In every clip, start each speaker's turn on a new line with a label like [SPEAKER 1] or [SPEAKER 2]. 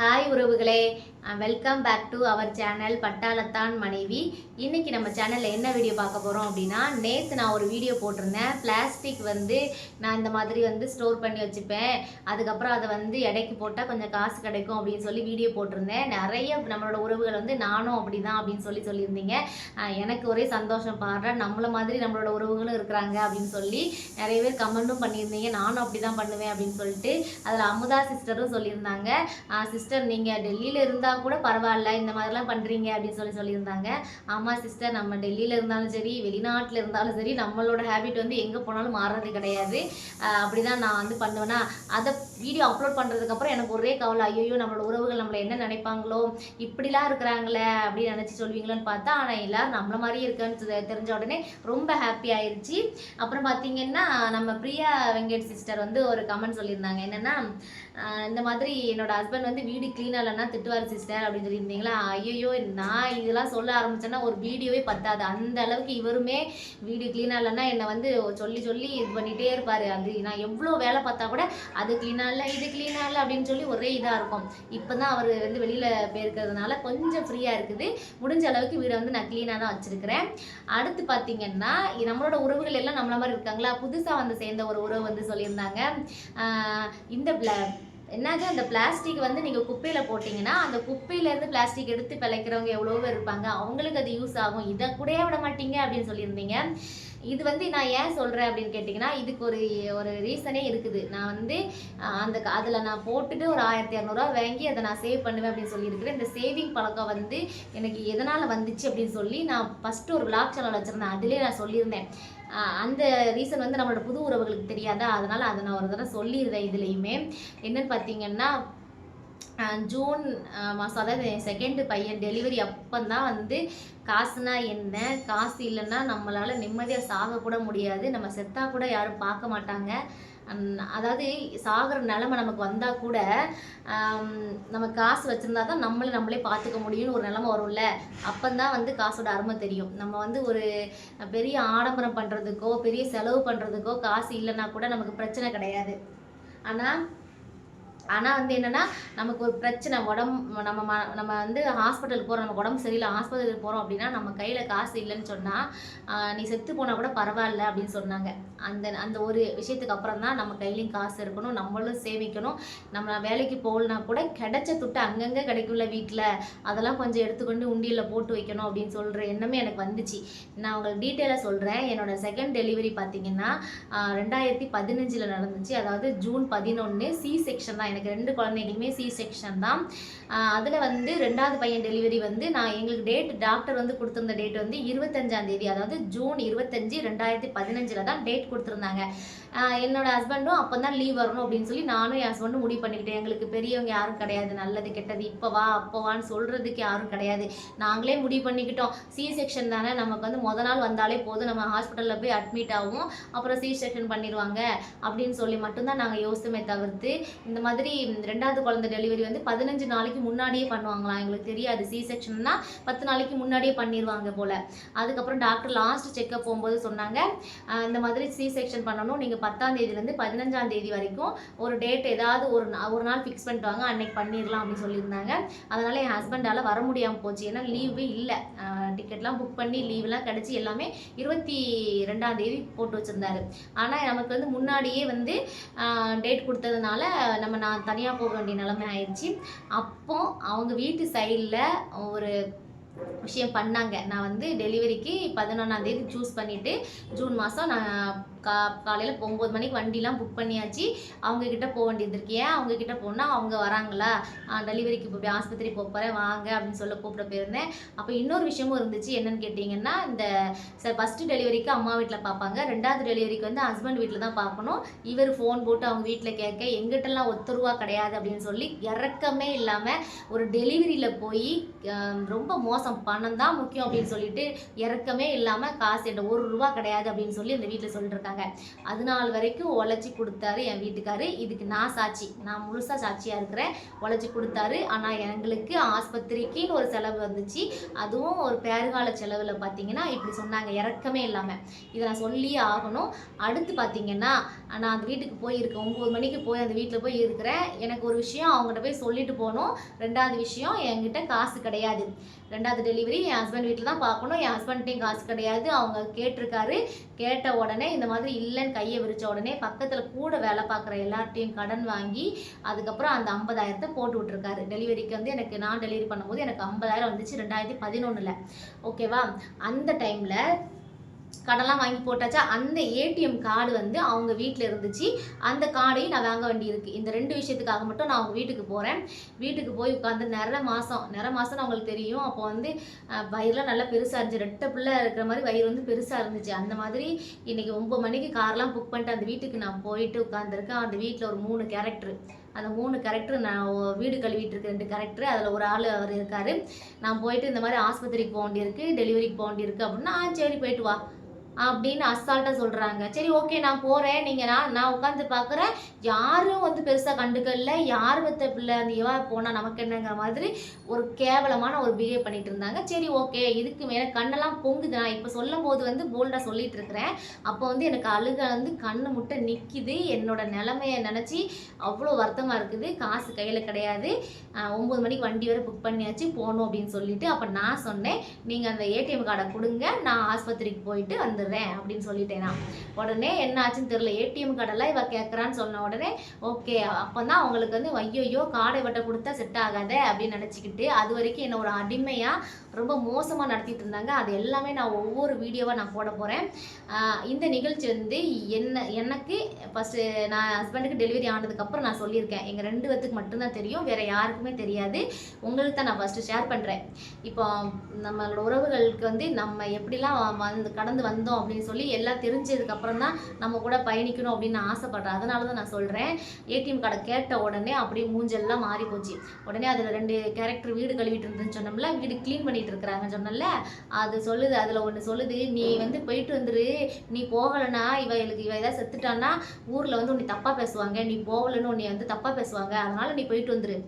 [SPEAKER 1] Hi உறவுகளே. Welcome back to our channel Pattalathan Manaivi. இன்றைக்கி நம்ம சேனலில் என்ன வீடியோ பார்க்க போகிறோம் அப்படின்னா நேற்று நான் ஒரு வீடியோ போட்டிருந்தேன். பிளாஸ்டிக் வந்து நான் இந்த மாதிரி வந்து ஸ்டோர் பண்ணி வச்சுப்பேன். அதுக்கப்புறம் அதை வந்து எடைக்கு போட்டால் கொஞ்சம் காசு கிடைக்கும் அப்படின்னு சொல்லி வீடியோ போட்டிருந்தேன். நிறைய நம்மளோட உறவுகள் வந்து நானும் அப்படி தான் அப்படின்னு சொல்லி சொல்லியிருந்தீங்க. எனக்கு ஒரே சந்தோஷம் பாடுறேன். நம்மள மாதிரி நம்மளோட உறவுகளும் இருக்கிறாங்க அப்படின்னு சொல்லி நிறைய பேர் கமெண்ட்டும் பண்ணியிருந்தீங்க. நானும் அப்படி தான் பண்ணுவேன் அப்படின்னு சொல்லிட்டு அதில் அமுதா சிஸ்டரும் சொல்லியிருந்தாங்க. சிஸ்டர் நீங்கள் டெல்லியில் இருந்தால் கூட பரவாயில்ல இந்த மாதிரிலாம் பண்ணுறீங்க அப்படின்னு சொல்லி சொல்லியிருந்தாங்க. ஆமாம் சிஸ்டர் நம்ம டெல்லியில் இருந்தாலும் சரி வெளிநாட்டில் இருந்தாலும் சரி நம்மளோட ஹேபிட் வந்து எங்கே போனாலும் மாறுறது கிடையாது. அப்படி தான் நான் வந்து பண்ணுவேன்னா அதை வீடியோ அப்லோட் பண்ணுறதுக்கப்புறம் எனக்கு ஒரே கவலை ஐயோ நம்மளோட உறவுகள் நம்மளை என்ன நினைப்பாங்களோ இப்படிலாம் இருக்கிறாங்களே அப்படின்னு நினச்சி சொல்வீங்களோன்னு பார்த்தா ஆனால் எல்லோரும் நம்மள மாதிரியே இருக்கேன்னு தெ- தெரிஞ்ச உடனே ரொம்ப ஹாப்பி ஆயிடுச்சு அப்புறம் பார்த்தீங்கன்னா நம்ம பிரியா வெங்கட் சிஸ்டர் வந்து ஒரு கமெண்ட் சொல்லியிருந்தாங்க. என்னென்னா இந்த மாதிரி என்னோட ஹஸ்பண்ட் வந்து வீடு க்ளீன் இல்லைன்னா திட்டுவார் சிஸ்டர் அப்படின்னு சொல்லியிருந்தீங்களா? ஐயோ நான் இதெல்லாம் சொல்ல ஆரம்பிச்சேன்னா ஒரு வீடியோவே பத்தாது. அந்த அளவுக்கு இவருமே வீடு க்ளீனாக இல்லைன்னா என்னை வந்து சொல்லி சொல்லி இது பண்ணிகிட்டே இருப்பார். அது நான் எவ்வளோ வேலை பார்த்தா கூட அது க்ளீனாக இல்லை இது க்ளீனாக இல்லை அப்படின்னு சொல்லி ஒரே இதாக இருக்கும். இப்போ தான் அவர் வந்து வெளியில் போயிருக்கிறதுனால கொஞ்சம் ஃப்ரீயாக இருக்குது. முடிஞ்ச அளவுக்கு வீடை வந்து நான் க்ளீனாக தான் வச்சுருக்கிறேன். அடுத்து பார்த்தீங்கன்னா நம்மளோட உறவுகள் எல்லாம் நம்மள மாதிரி இருக்காங்களா? புதுசாக வந்து சேர்ந்த ஒரு உறவு வந்து சொல்லியிருந்தாங்க. இந்த என்னாச்சு? என்னது அந்த பிளாஸ்டிக் வந்து நீங்கள் குப்பையில் போட்டிங்கன்னா அந்த குப்பையிலேருந்து பிளாஸ்டிக் எடுத்து பிழைக்கிறவங்க எவ்வளோ பேர் இருப்பாங்க. அவங்களுக்கு அது யூஸ் ஆகும். இதை கூடயே விட மாட்டீங்க அப்படின்னு சொல்லியிருந்தீங்க. இது வந்து நான் ஏன் சொல்கிறேன் அப்படின்னு கேட்டிங்கன்னா இதுக்கு ஒரு ஒரு ரீசனே இருக்குது. நான் வந்து அந்த அதில் நான் போட்டுட்டு ஒரு ஆயிரத்தி இரநூறுவா வாங்கி அதை நான் சேவ் பண்ணுவேன் அப்படின்னு சொல்லியிருக்கிறேன். இந்த சேவிங் பழக்கம் வந்து எனக்கு எதனால் வந்துச்சு அப்படின்னு சொல்லி நான் ஃபஸ்ட்டு ஒரு விளாக் சேனல் வச்சுருந்தேன். அதிலே நான் சொல்லியிருந்தேன். அந்த ரீசன் வந்து நம்மளோட புது உறவுகளுக்கு தெரியாதா? அதனால் அதை நான் ஒரு தடவை சொல்லியிருந்தேன் இதுலேயுமே. என்னன்னு பார்த்தீங்கன்னா ஜூன் மாதம் அதாவது செகண்ட் பையன் டெலிவரி அப்பந்தான் வந்து காசுனா என்ன? காசு இல்லைன்னா நம்மளால் நிம்மதியாக சாக கூட முடியாது. நம்ம செத்தா கூட யாரும் பார்க்க மாட்டாங்க. அதாவது சாகிற நிலமை நமக்கு வந்தால் கூட நம்ம காசு வச்சுருந்தா தான் நம்மளை நம்மளே பார்த்துக்க முடியும்னு ஒரு நிலமை வரும்ல. அப்பந்தான் வந்து காசோட அருமை தெரியும். நம்ம வந்து ஒரு பெரிய ஆடம்பரம் பண்ணுறதுக்கோ பெரிய செலவு பண்ணுறதுக்கோ காசு இல்லைன்னா கூட நமக்கு பிரச்சனை கிடையாது. ஆனால் ஆனால் வந்து என்னென்னா நமக்கு ஒரு பிரச்சனை உடம்பு நம்ம ம- நம்ம வந்து ஹாஸ்பிட்டல் போகிறோம் நம்ம உடம்பு சரியில்லை ஹாஸ்பிட்டலுக்கு போகிறோம் அப்படின்னா நம்ம கையில் காசு இல்லைன்னு சொன்னால் நீ செத்து போனால் கூட பரவாயில்ல அப்படின்னு சொன்னாங்க. அந்த அந்த ஒரு விஷயத்துக்கு அப்புறம் தான் நம்ம கையிலையும் காசு இருக்கணும் நம்மளும் சேமிக்கணும். நம்ம வேலைக்கு போகலனா கூட கிடைச்ச துட்டு அங்கங்கே கிடைக்கும்ல வீட்டில் அதெல்லாம் கொஞ்சம் எடுத்துக்கொண்டு உண்டியில் போட்டு வைக்கணும் அப்படின்னு சொல்கிற எண்ணமே எனக்கு வந்துச்சு. நான் உங்களுக்கு டீட்டெயிலாக சொல்கிறேன் என்னோட செகண்ட் டெலிவரி பார்த்தீங்கன்னா ரெண்டாயிரத்தி பதினஞ்சில் நடந்துச்சு. அதாவது ஜூன் பதினொன்று சி செக்ஷன் தான் எனக்கு ரெண்டு குழந்தைகளுமே சி செக்ஷன் தான். அதில் வந்து ரெண்டாவது பையன் டெலிவரி வந்து நான் எங்களுக்கு டேட் டாக்டர் வந்து கொடுத்துருந்த டேட் வந்து இருபத்தஞ்சாம் தேதி அதாவது ஜூன் இருபத்தஞ்சி ரெண்டாயிரத்தி பதினஞ்சில் தான் டேட் கொடுத்துருந்தாங்க. என்னோட ஹஸ்பண்டும் அப்போ தான் லீவ் வரணும் அப்படின்னு சொல்லி நானும் என் ஹஸ்பண்டும் முடிவு பண்ணிக்கிட்டேன். எங்களுக்கு பெரியவங்க யாரும் கிடையாது நல்லது கெட்டது இப்போ வா அப்போ வான்னு சொல்கிறதுக்கு யாரும் கிடையாது. நாங்களே முடிவு பண்ணிக்கிட்டோம். சி செக்ஷன் தானே நமக்கு வந்து முத நாள் வந்தாலே போதும். நம்ம ஹாஸ்பிட்டலில் போய் அட்மிட் ஆகும். அப்புறம் சி செக்ஷன் பண்ணிடுவாங்க அப்படின்னு சொல்லி மட்டும்தான் நாங்கள் யோசித்துமே தவிர்த்து இந்த மாதிரி ரெண்டாவது குழந்தை டெலிவரி வந்து பதினஞ்சு நாளைக்கு முன்னாடியே பண்ணுவாங்களாம். எங்களுக்கு தெரியாது. சி செக்ஷன்னா பத்து நாளைக்கு முன்னாடியே பண்ணிடுவாங்க போல். அதுக்கப்புறம் டாக்டர் லாஸ்ட் செக்கப் போகும்போது சொன்னாங்க இந்த மாதிரி சி செக்ஷன் பண்ணணும். நீங்கள் பத்தாம் தேதியிலேருந்து பதினஞ்சாம் தேதி வரைக்கும் ஒரு டேட் ஏதாவது ஒரு ஒரு நாள் ஃபிக்ஸ் பண்ணிட்டு வாங்க அன்னைக்கு பண்ணிடலாம் அப்படின்னு சொல்லியிருந்தாங்க. அதனால் என் ஹஸ்பண்டால் வர முடியாமல் போச்சு. ஏன்னா லீவு இல்லை. டிக்கெட்லாம் புக் பண்ணி லீவ்லாம் கிடச்சி எல்லாமே இருபத்தி ரெண்டாம் தேதி போட்டு வச்சுருந்தாரு. ஆனால் நமக்கு வந்து முன்னாடியே வந்து டேட் கொடுத்ததுனால நம்ம நான் தனியாக போக வேண்டிய நிலைமை ஆயிடுச்சு. அப்போ அவங்க வீட்டு சைடில் ஒரு விஷயம் பண்ணாங்க. நான் வந்து டெலிவரிக்கு பதினொன்றாந்தேதி சூஸ் பண்ணிவிட்டு ஜூன் மாதம் நான் கா காலையில் ஒம்பது மணிக்கு வண்டிலாம் புக் பண்ணியாச்சு. அவங்கக்கிட்ட போக வேண்டியது இருக்கு. ஏன் அவங்கக்கிட்ட போனால் அவங்க வராங்களா? டெலிவரிக்கு இப்போ போய் ஆஸ்பத்திரி போக போகிறேன் வாங்க அப்படின்னு சொல்ல கூப்பிட போயிருந்தேன். அப்போ இன்னொரு விஷயமும் இருந்துச்சு. என்னன்னு கேட்டிங்கன்னா இந்த சார் ஃபஸ்ட்டு டெலிவரிக்கு அம்மா வீட்டில் பார்ப்பாங்க ரெண்டாவது டெலிவரிக்கு வந்து ஹஸ்பண்ட் வீட்டில் தான் பார்க்கணும் இவர் ஃபோன் போட்டு அவங்க வீட்டில் கேட்க எங்கிட்டலாம் ஒத்த ரூபா கிடையாது அப்படின்னு சொல்லி இறக்கமே இல்லாமல் ஒரு டெலிவரியில் போய் ரொம்ப மோசம். பணம் தான் முக்கியம் அப்படின்னு சொல்லிட்டு இறக்கமே இல்லாமல் காசு என்கிட்ட ஒரு ரூபா கிடையாது அப்படின்னு சொல்லி அந்த வீட்டில் சொல்லிட்டு இருக்காங்க அது நாள் வரைக்கும் உழைச்சி கொடுத்தாரு என் வீட்டுக்காரு. இதுக்கு நான் சாட்சி நான் முழுசாக சாட்சியாக இருக்கிறேன். உழைச்சி கொடுத்தாரு. ஆனால் எங்களுக்கு ஆஸ்பத்திரிக்குன்னு ஒரு செலவு வந்துச்சு. அதுவும் ஒரு பேறுகால செலவில் பார்த்தீங்கன்னா இப்படி சொன்னாங்க. இறக்கமே இல்லாமல் இதை நான் சொல்லியே ஆகணும். அடுத்து பார்த்தீங்கன்னா நான் அந்த வீட்டுக்கு போயிருக்கேன். ஒம்பது மணிக்கு போய் அந்த வீட்டில் போய் இருக்கிறேன். எனக்கு ஒரு விஷயம் அவங்ககிட்ட போய் சொல்லிட்டு போகணும். ரெண்டாவது விஷயம் என்கிட்ட காசு கிடையாது. ரெண்டாவது டெலிவரி என் ஹஸ்பண்ட் வீட்டில் தான் பார்க்கணும். என் ஹஸ்பண்ட்டையும் காசு கிடையாது. அவங்க கேட்டிருக்காரு. கேட்ட உடனே இந்த மாதிரி இல்லைன்னு கையை விரிச்ச உடனே பக்கத்தில் கூட வேலை பார்க்குற எல்லார்ட்டையும் கடன் வாங்கி அதுக்கப்புறம் அந்த ஐம்பதாயிரத்தை போட்டு விட்ருக்காரு டெலிவரிக்கு வந்து எனக்கு நான் டெலிவரி பண்ணும்போது எனக்கு ஐம்பதாயிரம் வந்துச்சு ரெண்டாயிரத்தி பதினொன்றில் ஓகேவா? அந்த டைமில் கடைலாம் வாங்கி போட்டாச்சா? அந்த ஏடிஎம் கார்டு வந்து அவங்க வீட்டில் இருந்துச்சு. அந்த கார்டையும் நான் வாங்க வேண்டியிருக்கு இந்த ரெண்டு விஷயத்துக்காக மட்டும் நான் அவங்க வீட்டுக்கு போகிறேன் வீட்டுக்கு போய் உட்காந்து நிற மாதம் நிற மாதம்னு அவங்களுக்கு தெரியும். அப்போ வந்து வயிறுலாம் நல்லா பெருசாக இருந்துச்சு. ரெட்டை பிள்ளை இருக்கிற மாதிரி வயிறு வந்து பெருசாக இருந்துச்சு. அந்த மாதிரி இன்றைக்கி ஒம்பது மணிக்கு கார்லாம் புக் பண்ணிட்டு அந்த வீட்டுக்கு நான் போயிட்டு உட்காந்துருக்கேன் அந்த வீட்டில் ஒரு மூணு கேரக்டர் அந்த மூணு கேரக்டர் நான் வீடு கழுவிட்டு இருக்க ரெண்டு கேரக்டர் அதில் ஒரு ஆள் அவர் இருக்கார். நான் போயிட்டு இந்த மாதிரி ஆஸ்பத்திரிக்கு போக வேண்டியிருக்கு டெலிவரிக்கு போக வேண்டியிருக்கு அப்படின்னா சரி போயிட்டு வா. அப்படின்னு அசால்ட்டாக சொல்கிறாங்க சரி ஓகே நான் போகிறேன் நீங்கள் நான் நான் உட்காந்து பார்க்குறேன். யாரும் வந்து பெருசாக கண்டுக்கல. யார் பெத்த பிள்ளை அந்த இவா போனால் நமக்கு என்னங்கிற மாதிரி ஒரு கேவலமான ஒரு பிஹேவ் பண்ணிட்டு இருந்தாங்க. சரி ஓகே இதுக்கு மேலே கண்ணெல்லாம் பொங்குது. நான் இப்போ சொல்லும் போது வந்து போல்டாக சொல்லிட்டு இருக்கிறேன். அப்போ வந்து எனக்கு அழுக வந்து கண்ணு முட்டை நிற்கிது என்னோட நிலமையை நினச்சி அவ்வளோ வருத்தமாக இருக்குது. காசு கையில் கிடையாது. ஒம்பது மணிக்கு வண்டி வரை புக் பண்ணியாச்சு. போகணும் அப்படின்னு சொல்லிட்டு அப்போ நான் சொன்னேன். நீங்கள் அந்த ஏடிஎம் கார்டை கொடுங்க. நான் ஆஸ்பத்திரிக்கு போயிட்டு வந்துடுறேன் அப்படின்னு சொல்லிட்டேன். நான் உடனே என்ன ஆச்சுன்னு தெரியல. ஏடிஎம் கார்டெல்லாம் இவ கேட்குறான்னு சொன்ன உடனே ஓகே அப்போ தான் அவங்களுக்கு வந்து ஐயோ காடை வட்டை கொடுத்தா செட் ஆகாதே அப்படின்னு நினச்சிக்கிட்டு அது வரைக்கும் என்ன ஒரு அடிமையாக ரொம்ப மோசமாக நடத்திட்டு இருந்தாங்க. அது எல்லாமே நான் ஒவ்வொரு வீடியோவாக நான் போட போகிறேன் இந்த நிகழ்ச்சி வந்து என்ன எனக்கு ஃபஸ்ட்டு நான் ஹஸ்பண்டுக்கு டெலிவரி ஆனதுக்கப்புறம் நான் சொல்லியிருக்கேன். எங்கள் ரெண்டு பேத்துக்கு மட்டும்தான் தெரியும் வேறு யாருக்குமே தெரியாது. உங்களுக்கு தான் நான் ஃபஸ்ட்டு ஷேர் பண்ணுறேன் இப்போ நம்மளோட உறவுகளுக்கு வந்து நம்ம எப்படிலாம் வந்து கடந்து வந்தோம் அப்படின்னு சொல்லி எல்லாம் தெரிஞ்சதுக்கப்புறம் தான் நம்ம கூட பயணிக்கணும் அப்படின்னு நான் ஆசைப்பட்றேன். அதனால தான் நான் சொல்கிறேன் ஏடிஎம் கார்டை கேட்ட உடனே அப்படியே மூஞ்செல்லாம் மாறி போச்சு. உடனே அதில் ரெண்டு கேரக்டர் வீடு கழுவிட்டு இருந்துன்னு சொன்னோம்ல வீடு க்ளீன் பண்ணிட்டு இருக்கிறாங்கன்னு சொன்னல அது சொல்லுது. அதில் ஒன்று சொல்லுது நீ வந்து போயிட்டு வந்துரு. நீ போகலைன்னா இவளுக்கு இவ ஏதாவது செத்துட்டான்னா ஊரில் வந்து உன்னை தப்பாக பேசுவாங்க. நீ போகலைன்னு உன்னை வந்து தப்பாக பேசுவாங்க. அதனால நீ போயிட்டு வந்துரு.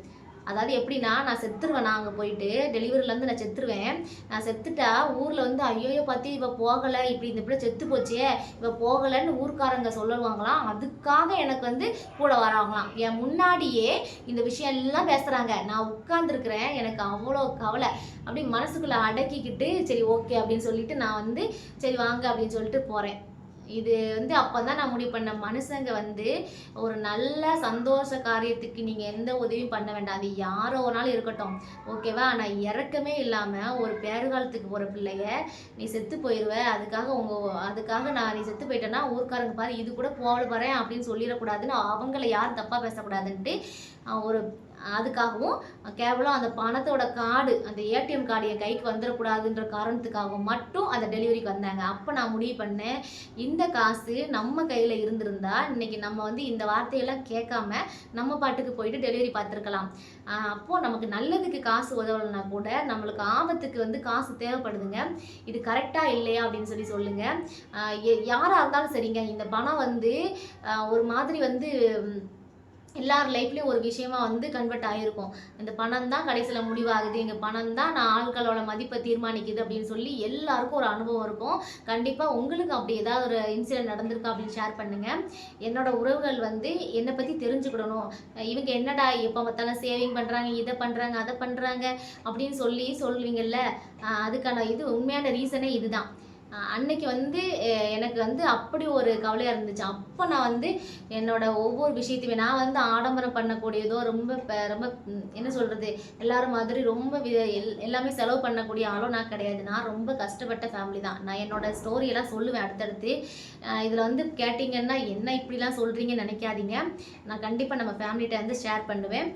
[SPEAKER 1] அதாவது எப்படின்னா நான் செத்துருவேன். நான் அங்கே போயிட்டு டெலிவரிலேருந்து நான் செத்துருவேன். நான் செத்துட்டா ஊரில் வந்து ஐயோயோ பார்த்து இப்போ போகலை. இப்படி இந்த பிள்ளை செத்து போச்சே. இவ போகலைன்னு ஊர்க்காரங்க சொல்லுவாங்களாம். அதுக்காக எனக்கு வந்து கூட வராங்களாம் என் முன்னாடியே இந்த விஷயம் எல்லாம் பேசுகிறாங்க நான் உட்காந்துருக்குறேன் எனக்கு அவ்வளோ கவலை. அப்படி மனசுக்குள்ளே அடக்கிக்கிட்டு சரி ஓகே அப்படின்னு சொல்லிட்டு நான் வந்து சரி வாங்க அப்படின்னு சொல்லிட்டு போகிறேன் இது வந்து அப்போ தான் நான் முடிவு பண்ண மனுஷங்க வந்து ஒரு நல்ல சந்தோஷ காரியத்துக்கு நீங்கள் எந்த உதவியும் பண்ண வேண்டாம். அது யாரோ ஒருனாலும் இருக்கட்டும். ஓகேவா ஆனால் இறக்கமே இல்லாமல் ஒரு பேறுகாலத்துக்கு போகிற பிள்ளைய நீ செத்து போயிடுவ அதுக்காக உங்கள் அதுக்காக நான் நீ செத்து போயிட்டேன்னா ஊர்க்காரங்க பாரு இது கூட போகல பாறேன் அப்படின்னு சொல்லிடக்கூடாதுன்னு அவங்கள யாரும் தப்பாக பேசக்கூடாதுன்ட்டு ஒரு அதுக்காகவும் கேவலம் அந்த பணத்தோட கார்டு அந்த ஏடிஎம் கார்டு என் கைக்கு வந்துடக்கூடாதுன்ற காரணத்துக்காகவும் மட்டும் அந்த டெலிவரிக்கு வந்தாங்க. அப்போ நான் முடிவு பண்ணேன் இந்த காசு நம்ம கையில் இருந்திருந்தா இன்னைக்கு நம்ம வந்து இந்த வார்த்தையெல்லாம் கேட்காம நம்ம பாட்டுக்கு போயிட்டு டெலிவரி பார்த்துருக்கலாம். அப்போது நமக்கு நல்லதுக்கு காசு உதவலைன்னா கூட நம்மளுக்கு ஆபத்துக்கு வந்து காசு தேவைப்படுதுங்க. இது கரெக்டாக இல்லையா அப்படின்னு சொல்லி சொல்லுங்கள் யாராக இருந்தாலும் சரிங்க. இந்த பணம் வந்து ஒரு மாதிரி வந்து எல்லார் லைஃப்லேயும் ஒரு விஷயமா வந்து கன்வெர்ட் ஆகிருக்கும் இந்த பணம் தான் கடைசியில் முடிவாகுது. எங்கள் பணம் தான் நான் ஆட்களோட மதிப்பை தீர்மானிக்குது அப்படின்னு சொல்லி எல்லாருக்கும் ஒரு அனுபவம் இருக்கும். கண்டிப்பாக உங்களுக்கு அப்படி ஏதாவது ஒரு இன்சிடென்ட் நடந்திருக்கா அப்படின்னு ஷேர் பண்ணுங்கள் என்னோட உறவுகள் வந்து என்னை பற்றி தெரிஞ்சுக்கிடணும். இவங்க என்னடா எப்போ பார்த்தாலும் சேவிங் பண்ணுறாங்க இதை பண்ணுறாங்க அதை பண்ணுறாங்க அப்படின்னு சொல்லி சொல்லுவீங்கல்ல? அதுக்கான இது உண்மையான ரீசனே இதுதான். அன்னைக்கு வந்து எனக்கு வந்து அப்படி ஒரு கவலையாக இருந்துச்சு. அப்போ நான் வந்து என்னோட ஒவ்வொரு விஷயத்தையுமே நான் வந்து ஆடம்பரம் பண்ணக்கூடியதோ ரொம்ப ரொம்ப என்ன சொல்கிறது எல்லாரும் மாதிரி ரொம்ப வி- எல்- எல்லாமே செலவு பண்ணக்கூடிய ஆளும் நான் கிடையாது. நான் ரொம்ப கஷ்டப்பட்ட ஃபேமிலி தான். நான் என்னோட ஸ்டோரியெல்லாம் சொல்லுவேன் அடுத்தடுத்து. இதில் வந்து கேட்டிங்கன்னா என்ன இப்படிலாம் சொல்கிறீங்கன்னு நினைக்காதீங்க. நான் கண்டிப்பாக நம்ம ஃபேமிலிகிட்ட வந்து ஷேர் பண்ணுவேன்.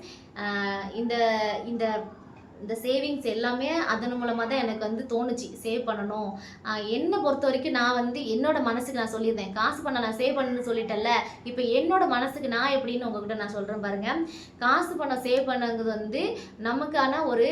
[SPEAKER 1] இந்த இந்த இந்த சேவிங்ஸ் எல்லாமே அதன் மூலமாக தான் எனக்கு வந்து தோணுச்சு. சேவ் பண்ணணும். என்னை பொறுத்த வரைக்கும் நான் வந்து என்னோட மனசுக்கு நான் சொல்லியிருந்தேன். காசு பண்ண நான் சேவ் பண்ணணும்னு சொல்லிட்டேன்ல. இப்போ என்னோட மனசுக்கு நான் எப்படின்னு உங்ககிட்ட நான் சொல்கிறேன் பாருங்க. காசு பணம் சேவ் பண்ணுங்கிறது வந்து நமக்கான ஒரு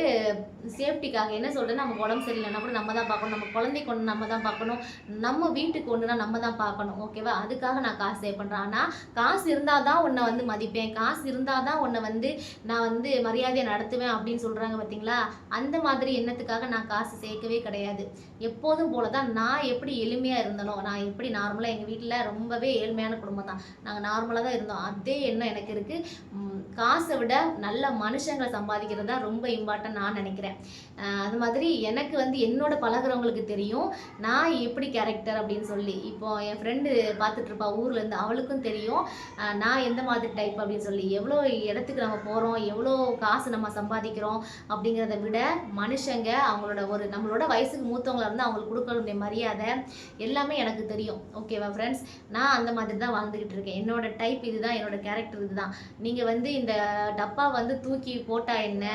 [SPEAKER 1] சேஃப்டிக்காக என்ன சொல்கிறேன் நமக்கு உடம்பு சரியில்லைன்னா கூட நம்ம தான் பார்க்கணும். நம்ம குழந்தைக்கு ஒன்று நம்ம தான் பார்க்கணும். நம்ம வீட்டுக்கு ஒன்றுனா நம்ம தான் பார்க்கணும். ஓகேவா அதுக்காக நான் காசு சேவ் பண்ணுறேன் ஆனால் காசு இருந்தால் தான் உன்னை வந்து மதிப்பேன். காசு இருந்தால் தான் உன்னை வந்து நான் வந்து மரியாதையை நடத்துவேன் அப்படின்னு சொல்கிறாங்க பார்த்தீங்களா அந்த மாதிரி எண்ணத்துக்காக நான் காசு சேர்க்கவே கிடையாது. எப்போதும் போல தான் நான் எப்படி எளிமையாக இருந்தனோ நான் எப்படி நார்மலாக எங்கள் வீட்டில் ரொம்பவே ஏழ்மையான குடும்பம் தான் நாங்கள் நார்மலாக தான் இருந்தோம். அதே எண்ணம் எனக்கு இருக்குது காசை விட நல்ல மனுஷங்களை சம்பாதிக்கிறது தான் ரொம்ப இம்பார்ட்டன் நான் நினைக்கிறேன். அது மாதிரி எனக்கு வந்து என்னோட பழகுறவங்களுக்கு தெரியும். நான் எப்படி கேரக்டர் அப்படின்னு சொல்லி. இப்போ என் ஃப்ரெண்டு பார்த்துட்டு இருப்பா ஊர்ல இருந்து அவளுக்கும் தெரியும். நான் எந்த மாதிரி டைப் அப்படின்னு சொல்லி. எவ்வளோ இடத்துக்கு நம்ம போகிறோம் எவ்வளோ காசு நம்ம சம்பாதிக்கிறோம் அப்படி அப்படிங்கிறத விட மனுஷங்க அவங்களோட ஒரு நம்மளோட வயசுக்கு மூத்தவங்களா இருந்து அவங்களுக்கு கொடுக்க வேண்டிய மரியாதை எல்லாமே எனக்கு தெரியும். ஓகேவா ஃப்ரெண்ட்ஸ் நான் அந்த மாதிரி தான் வாழ்ந்துக்கிட்டு இருக்கேன். என்னோட டைப் இதுதான் என்னோட கேரக்டர் இதுதான். நீங்கள் வந்து இந்த டப்பா வந்து தூக்கி போட்டா என்ன?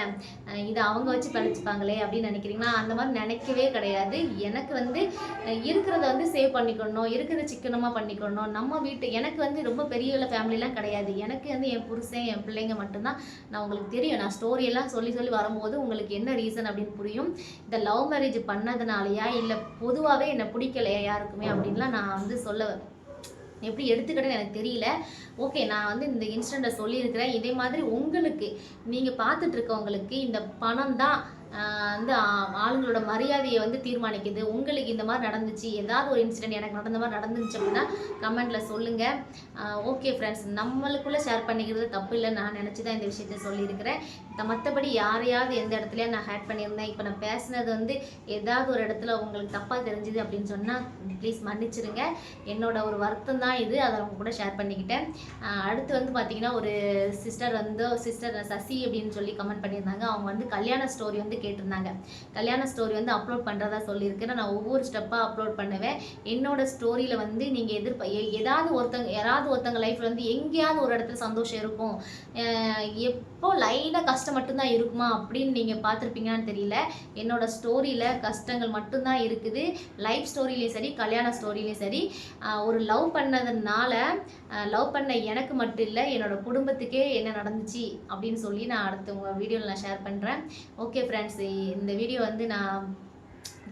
[SPEAKER 1] இதை அவங்க வச்சு பழிச்சுப்பாங்களே அப்படின்னு நினைக்கிறீங்கன்னா அந்த மாதிரி நினைக்கவே கிடையாது. எனக்கு வந்து இருக்கிறத வந்து சேவ் பண்ணிக்கணும் இருக்கிறத சிக்கனமாக பண்ணிக்கணும். நம்ம வீட்டு எனக்கு வந்து ரொம்ப பெரிய உள்ள ஃபேமிலிலாம் கிடையாது. எனக்கு வந்து என் புருஷன் என் பிள்ளைங்க மட்டும்தான் நான் உங்களுக்கு தெரியும். நான் ஸ்டோரியெல்லாம் சொல்லி சொல்லி வரும்போது உங்களுக்கு என்ன ரீசன் அப்படின்னு புரியும்? இந்த லவ் மேரேஜ் பண்ணதுனாலயா இல்லை பொதுவாகவே என்னை பிடிக்கலையா யாருக்குமே அப்படின்லாம் நான் வந்து சொல்ல எப்படி எடுத்துக்கிட்டேன்னு எனக்கு தெரியல. ஓகே நான் வந்து இந்த இன்சிடெண்ட்டை சொல்லியிருக்கிறேன். இதே மாதிரி உங்களுக்கு நீங்கள் பார்த்துட்ருக்கவங்களுக்கு இந்த பணம் தான் வந்து ஆளுங்களோட மரியாதையை வந்து தீர்மானிக்குது. உங்களுக்கு இந்த மாதிரி நடந்துச்சு ஏதாவது ஒரு இன்சிடென்ட் எனக்கு நடந்த மாதிரி நடந்துச்சு அப்படின்னா கமெண்ட்டில் சொல்லுங்கள் ஓகே ஃப்ரெண்ட்ஸ் நம்மளுக்குள்ளே ஷேர் பண்ணிக்கிறது தப்பு இல்லை நான் நினச்சி தான் இந்த விஷயத்த சொல்லியிருக்கிறேன். மற்றபடி யாரையாவது எந்த இடத்துலயா நான் ஹேட் பண்ணியிருந்தேன் இப்போ நான் பேசுனது வந்து ஏதாவது ஒரு இடத்துல உங்களுக்கு தப்பாக தெரிஞ்சுது அப்படின்னு சொன்னால் ப்ளீஸ் மன்னிச்சிருங்க. என்னோட ஒரு வருத்தம் தான் இது. அதை அவங்க கூட ஷேர் பண்ணிக்கிட்டேன். அடுத்து வந்து பார்த்திங்கன்னா ஒரு சிஸ்டர் வந்து சிஸ்டர் சசி அப்படின்னு சொல்லி கமெண்ட் பண்ணியிருந்தாங்க. அவங்க வந்து கல்யாண ஸ்டோரி வந்து கேட்டிருந்தாங்க. கல்யாண ஸ்டோரி வந்து அப்லோட் பண்ணுறதா சொல்லியிருக்கேன் நான் ஒவ்வொரு ஸ்டெப்பாக அப்லோட் பண்ணுவேன். என்னோட ஸ்டோரியில் வந்து நீங்கள் எதிர்ப்ப எ- ஏதாவது ஒருத்தங்க யாராவது ஒருத்தங்க லைஃப்பில் வந்து எங்கேயாவது ஒரு இடத்துல சந்தோஷம் இருக்கும். எப்போ லைனாக கஷ்டம் மட்டும்தான் இருக்குமா அப்படின்னு நீங்கள் பார்த்துருப்பீங்கன்னு தெரியல. என்னோட ஸ்டோரியில் கஷ்டங்கள் மட்டும்தான் இருக்குது. லைஃப் ஸ்டோரியிலையும் சரி கல்யாண ஸ்டோரியிலையும் சரி. ஒரு லவ் பண்ணதுனால லவ் பண்ண எனக்கு மட்டும் இல்லை என்னோட குடும்பத்துக்கே என்ன நடந்துச்சு அப்படின்னு சொல்லி நான் அடுத்த உங்கள் வீடியோவில் நான் ஷேர் பண்ணுறேன் ஓகே ஃப்ரெண்ட்ஸ் இந்த வீடியோ வந்து நான்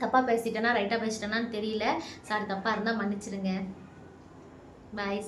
[SPEAKER 1] தப்பாக பேசிட்டேன்னா ரைட்டாக பேசிட்டேன்னான்னு தெரியல. சார் தப்பாக இருந்தால் மன்னிச்சிடுங்க பாய்